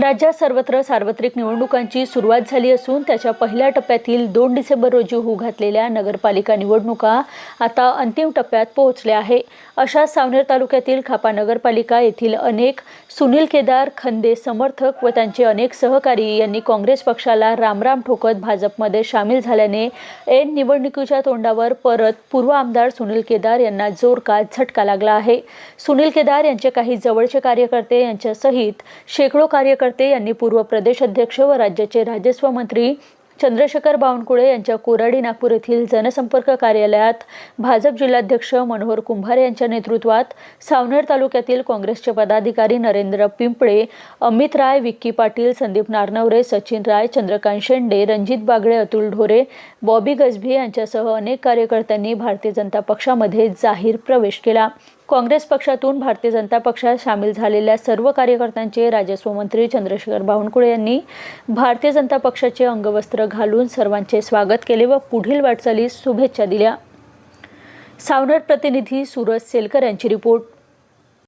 राज्यात सर्वत्र सार्वत्रिक निवडणुकांची सुरुवात झाली असून त्याच्या पहिल्या टप्प्यातील दोन डिसेंबर रोजी होऊ घातलेल्या नगरपालिका निवडणुका आता अंतिम टप्प्यात पोहोचल्या आहे. अशा सावनेर तालुक्यातील खापा नगरपालिका येथील अनेक सुनील केदार खंदे समर्थक व त्यांचे अनेक सहकारी यांनी काँग्रेस पक्षाला रामराम ठोकत भाजपमध्ये सामील झाल्याने ऐन निवडणुकीच्या तोंडावर परत पूर्व आमदार सुनील केदार यांना जोरका झटका लागला आहे. सुनील केदार यांचे काही जवळचे कार्यकर्ते यांच्यासहित शेकडो कार्यकर्ते यांनी पूर्व प्रदेश अध्यक्ष व राज्याचे राजस्व मंत्री चंद्रशेखर बावनकुळे यांच्या कोराडी नागपूर येथील जनसंपर्क कार्यालयात भाजप जिल्हाध्यक्ष मनोहर कुंभार यांच्या नेतृत्वात सावनेर तालुक्यातील काँग्रेसचे पदाधिकारी नरेंद्र पिंपळे अमित राय विक्की पाटील संदीप नारनवरे सचिन राय चंद्रकांत शेंडे रणजित बागडे अतुल ढोरे बॉबी गजभी यांच्यासह अनेक कार्यकर्त्यांनी भारतीय जनता पक्षामध्ये जाहीर प्रवेश केला. काँग्रेस पक्षातून भारतीय जनता पक्षात सामील झालेल्या सर्व कार्यकर्त्यांचे राजस्व मंत्री चंद्रशेखर बावनकुळे यांनी भारतीय जनता पक्षाचे अंगवस्त्र घालून सर्वांचे स्वागत केले व पुढील वाटचालीस शुभेच्छा दिल्या. सावनर प्रतिनिधी सूरज सेलकर यांची रिपोर्ट.